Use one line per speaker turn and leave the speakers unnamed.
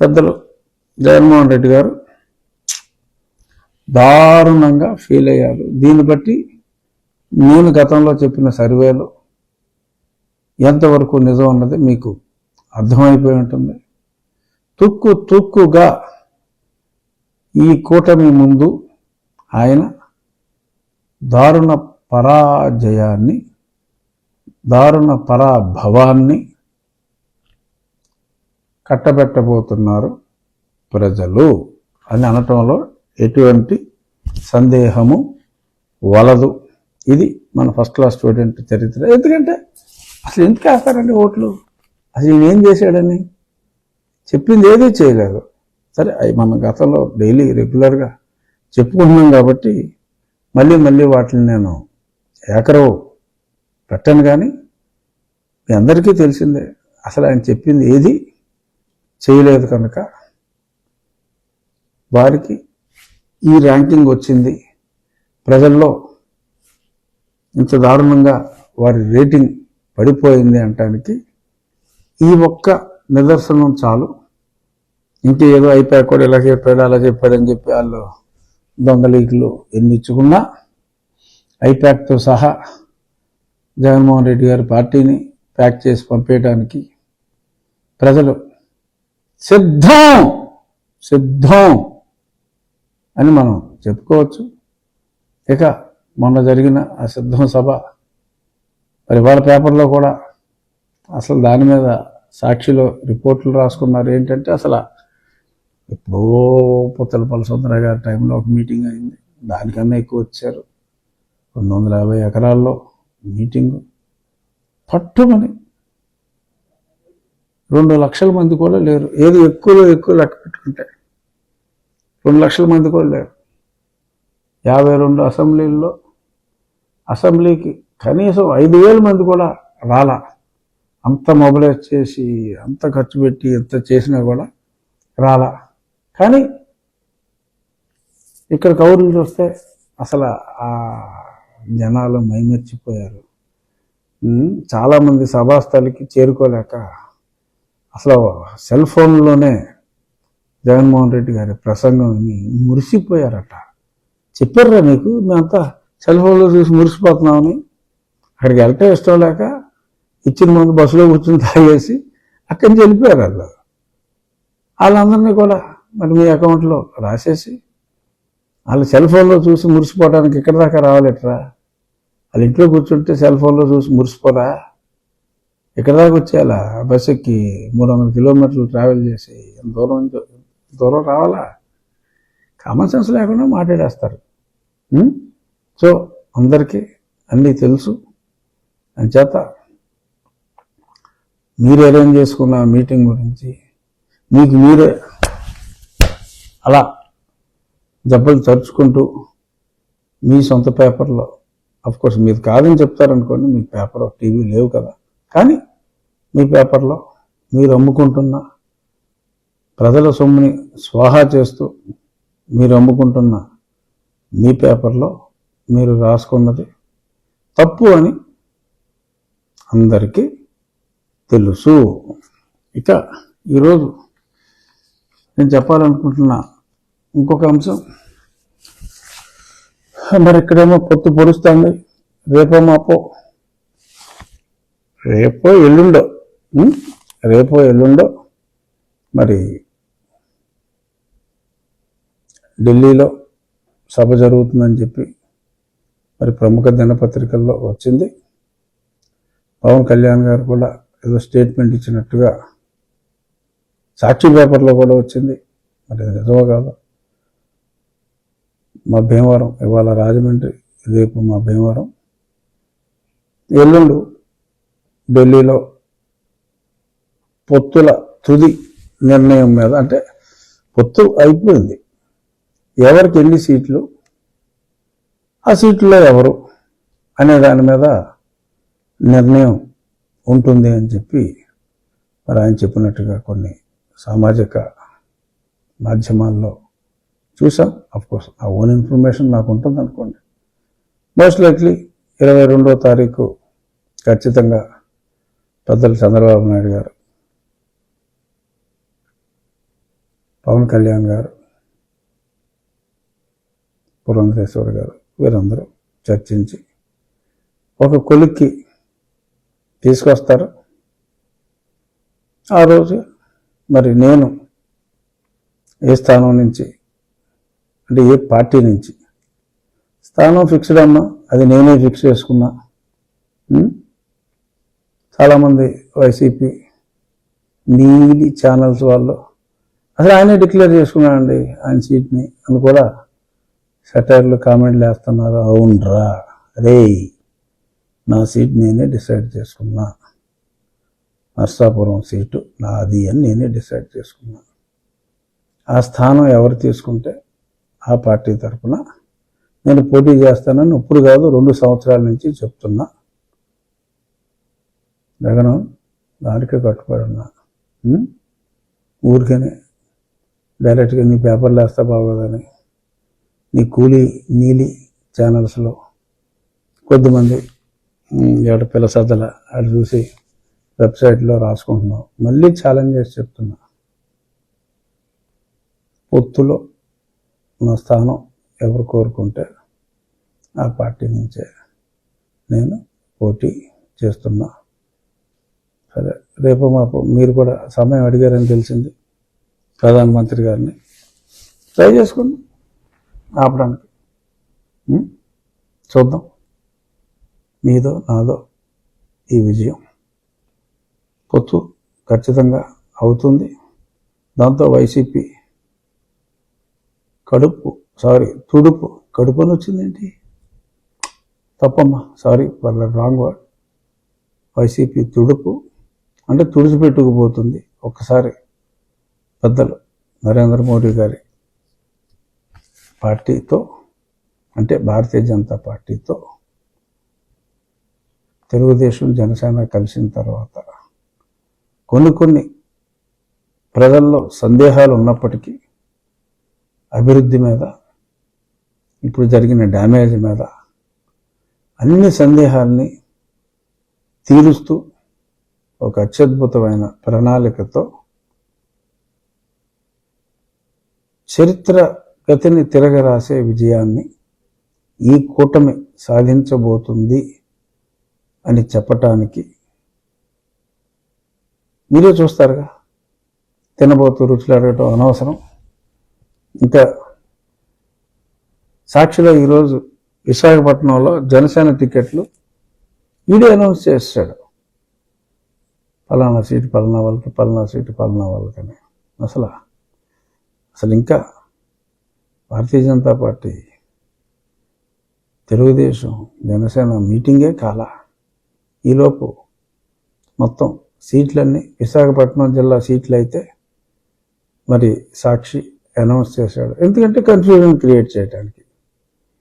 పెద్దలు. జగన్మోహన్ రెడ్డి గారు దారుణంగా ఫీల్ అయ్యారు. దీన్ని బట్టి నేను గతంలో చెప్పిన సర్వేలు ఎంతవరకు నిజం అన్నది మీకు అర్థమైపోయి ఉంటుంది. తుక్కు తుక్కుగా ఈ కూటమి ముందు ఆయన దారుణ పరాజయాన్ని దారుణ పరాభవాన్ని కట్టబెట్టబోతున్నారు ప్రజలు అని అనటంలో ఎటువంటి సందేహము వలదు. ఇది మన ఫస్ట్ క్లాస్ స్టూడెంట్ చరిత్ర. ఎందుకంటే అసలు ఎందుకు వేస్తారండి ఓట్లు? అసలు ఈయన ఏం చేశాడని? చెప్పింది ఏదీ చేయలేదు. సరే అవి మన గతంలో డైలీ రెగ్యులర్గా చెప్పుకుంటున్నాం కాబట్టి మళ్ళీ మళ్ళీ వాటిని నేను ఏకరవు పెట్టను కానీ మీ అందరికీ తెలిసిందే. అసలు ఆయన చెప్పింది ఏది? చేయలేదు కనుక వారికి ఈ ర్యాంకింగ్ వచ్చింది. ప్రజల్లో ఇంత దారుణంగా వారి రేటింగ్ పడిపోయింది అనటానికి ఈ ఒక్క నిదర్శనం చాలు. ఇంకేదో అయిపోయా కూడా ఇలా చెప్పాడు అలా చెప్పాడని చెప్పి వాళ్ళు దొంగలీకులు ఎన్ని ఇచ్చుకున్నా ఐప్యాక్తో సహా జగన్మోహన్ రెడ్డి గారి పార్టీని ప్యాక్ చేసి పంపేయడానికి ప్రజలు సిద్ధం సిద్ధం అని మనం చెప్పుకోవచ్చు. ఇక మొన్న జరిగిన ఆ సిద్ధం సభ మరి వాళ్ళ పేపర్లో కూడా అసలు దాని మీద సాక్షిలో రిపోర్ట్లు రాసుకున్నారు. ఏంటంటే అసలు ఎప్పుడో పుత్తల సుందర గారి టైంలో ఒక మీటింగ్ అయింది. దానికన్నా ఎక్కువ వచ్చారు. రెండు వందల యాభై ఎకరాల్లో మీటింగు పట్టుమని రెండు లక్షల మంది కూడా లేరు. ఏది ఎక్కువలో ఎక్కువ లెక్క పెట్టుకుంటే రెండు లక్షల మంది కూడా లేరు. యాభై రెండు అసెంబ్లీల్లో అసెంబ్లీకి కనీసం ఐదు వేల మంది కూడా రాలా. అంత మొబిలైజ్ చేసి అంత ఖర్చు పెట్టి ఎంత చేసినా కూడా రాలా. కానీ ఇక్కడ కౌరులు చూస్తే అసలు ఆ జనాలు మైమర్చిపోయారు. చాలామంది సభాస్థలికి చేరుకోలేక అసలు సెల్ ఫోన్లోనే జగన్మోహన్ రెడ్డి గారి ప్రసంగం విని మురిసిపోయారట. చెప్పారా మీకు మేమంతా సెల్ ఫోన్లో చూసి మురిసిపోతున్నామని. అక్కడికి వెళ్తే ఇష్టం లేక ఇచ్చిన ముందు బస్సులో కూర్చుని తాగేసి అక్కడి నుంచి వెళ్ళిపోయారు వాళ్ళు. వాళ్ళందరినీ కూడా మరి మీ అకౌంట్లో రాసేసి వాళ్ళు సెల్ ఫోన్లో చూసి మురిసిపోవడానికి ఇక్కడ దాకా రావాలిట్రా? వాళ్ళ ఇంట్లో కూర్చుంటే సెల్ ఫోన్లో చూసి మురిసిపోరా? ఎక్కడ దాకా వచ్చేయాలా? బస్ ఎక్కి మూడు వందల కిలోమీటర్లు ట్రావెల్ చేసి ఎంత దూరం నుంచి దూరం రావాలా? కామన్ సెన్స్ లేకుండా మాట్లాడేస్తారు. సో అందరికీ అన్నీ తెలుసు. అంచేత మీరు అరేంజ్ చేసుకున్న మీటింగ్ గురించి మీకు మీరే అలా దెబ్బలు తరుచుకుంటూ మీ సొంత పేపర్లో అఫ్కోర్స్ మీరు కాదని చెప్తారనుకోండి మీ పేపర్ టీవీ లేవు కదా. కానీ మీ పేపర్లో మీరు అమ్ముకుంటున్న ప్రజల సొమ్ముని స్వాహా చేస్తూ మీరు అమ్ముకుంటున్న మీ పేపర్లో మీరు రాసుకున్నది తప్పు అని అందరికీ తెలుసు. ఇక ఈరోజు నేను చెప్పాలనుకుంటున్న ఇంకొక అంశం. మరి ఇక్కడేమో పొత్తు పొడుస్తుంది రేపో మాపో రేపో ఎల్లుండో రేపో ఎల్లుండో మరి ఢిల్లీలో సభ జరుగుతుందని చెప్పి మరి ప్రముఖ దినపత్రికల్లో వచ్చింది. పవన్ కళ్యాణ్ గారు కూడా ఏదో స్టేట్మెంట్ ఇచ్చినట్టుగా సాక్షి పేపర్లో కూడా వచ్చింది. మరి నిజమో కాదు? మా భీమవరం ఇవాళ రాజమండ్రి రేపు మా భీమవరం. ఎల్లుండు ఢిల్లీలో పొత్తుల తుది నిర్ణయం మీద అంటే పొత్తు అయిపోయింది. ఎవరికి ఎన్ని సీట్లు? ఆ సీట్లో ఎవరు అనే దాని మీద నిర్ణయం ఉంటుంది అని చెప్పి మరి ఆయన చెప్పినట్టుగా కొన్ని సామాజిక మాధ్యమాల్లో చూసాం కోర్స్ ఆ ఓన్ ఇన్ఫర్మేషన్ నాకు ఉంటుంది అనుకోండి మోస్ట్ లైక్లీ ఇరవై రెండో తారీఖు ఖచ్చితంగా పెద్దలు చంద్రబాబు నాయుడు గారు పవన్ కళ్యాణ్ గారు పురంధరేశ్వర్ గారు వీరందరూ చర్చించి ఒక కొలిక్కి తీసుకొస్తారు. ఆ రోజు మరి నేను ఏ స్థానం నుంచి అంటే ఏ పార్టీ నుంచి స్థానం ఫిక్స్డ్ అమ్మా అది నేనే ఫిక్స్ చేసుకున్నా. చాలామంది వైసీపీ నీలి ఛానల్స్ వాళ్ళు. అసలు ఆయనే డిక్లేర్ చేసుకున్నాడండి ఆయన సీట్ని. అని కూడా సెటైర్లు కామెంట్లు వేస్తున్నారు. అవునరా. రే నా సీట్ నేనే డిసైడ్ చేసుకున్నా. నర్సాపురం సీటు నాది అని నేనే డిసైడ్ చేసుకున్నా. ఆ స్థానం ఎవరు తీసుకుంటే ఆ పార్టీ తరఫున నేను పోటీ చేస్తానని ఇప్పుడు కాదు రెండు సంవత్సరాల నుంచి చెప్తున్నా. గగనం దానికే కట్టుబడి ఉన్నా. ఊరికనే. డైరెక్ట్గా నీ పేపర్లు వేస్తా బాగోదని. నీ కూలీ నీలి ఛానల్స్లో కొద్దిమంది ఎవడ పిల్ల సద్దల అటు చూసి వెబ్సైట్లో రాసుకుంటున్నావు. మళ్ళీ ఛాలెంజ్ చేసి చెప్తున్నా. పొత్తులో నా స్థానం ఎవరు కోరుకుంటే ఆ పార్టీ నుంచే నేను పోటీ చేస్తున్నా. సరే రేపు మాపు మీరు కూడా సమయం అడిగారని తెలిసింది ప్రధానమంత్రి గారిని. ట్రై చేసుకోండి. ఆపడానికి. చూద్దాం. మీదో నాదో ఈ విజయం పొత్తు ఖచ్చితంగా అవుతుంది. దాంతో వైసీపీ కడుపు సారీ తుడుపు కడుపు అని వచ్చిందేంటి? తప్పమ్మా సారీ వాళ్ళ రాంగ్ వర్డ్. వైసీపీ తుడుపు అంటే తుడిచిపెట్టుకుపోతుంది ఒక్కసారి పెద్దలు నరేంద్ర మోడీ గారి పార్టీతో అంటే భారతీయ జనతా పార్టీతో తెలుగుదేశం జనసేన కలిసిన తర్వాత కొన్ని కొన్ని ప్రజల్లో సందేహాలు ఉన్నప్పటికీ అభివృద్ధి మీద ఇప్పుడు జరిగిన డ్యామేజ్ మీద అన్ని సందేహాల్ని తీరుస్తూ ఒక అత్యద్భుతమైన ప్రణాళికతో చరిత్ర గతిని తిరగరాసే విజయాన్ని ఈ కూటమి సాధించబోతుంది అని చెప్పటానికి మీరే చూస్తారుగా. తినబోతూ రుచులు అడగటం అనవసరం. ఇంకా సాక్షిలో ఈరోజు విశాఖపట్నంలో జనసేన టికెట్లు వీడియో అనౌన్స్ చేస్తాడు. పలానా సీటు పలానా వాళ్ళకి పలానా సీటు పలానా వాళ్ళకని అసలు అసలు ఇంకా భారతీయ జనతా పార్టీ తెలుగుదేశం జనసేన మీటింగే కాల. ఈలోపు మొత్తం సీట్లన్నీ విశాఖపట్నం జిల్లా సీట్లు అయితే మరి సాక్షి అనౌన్స్ చేశాడు. ఎందుకంటే కన్ఫ్యూజన్ క్రియేట్ చేయడానికి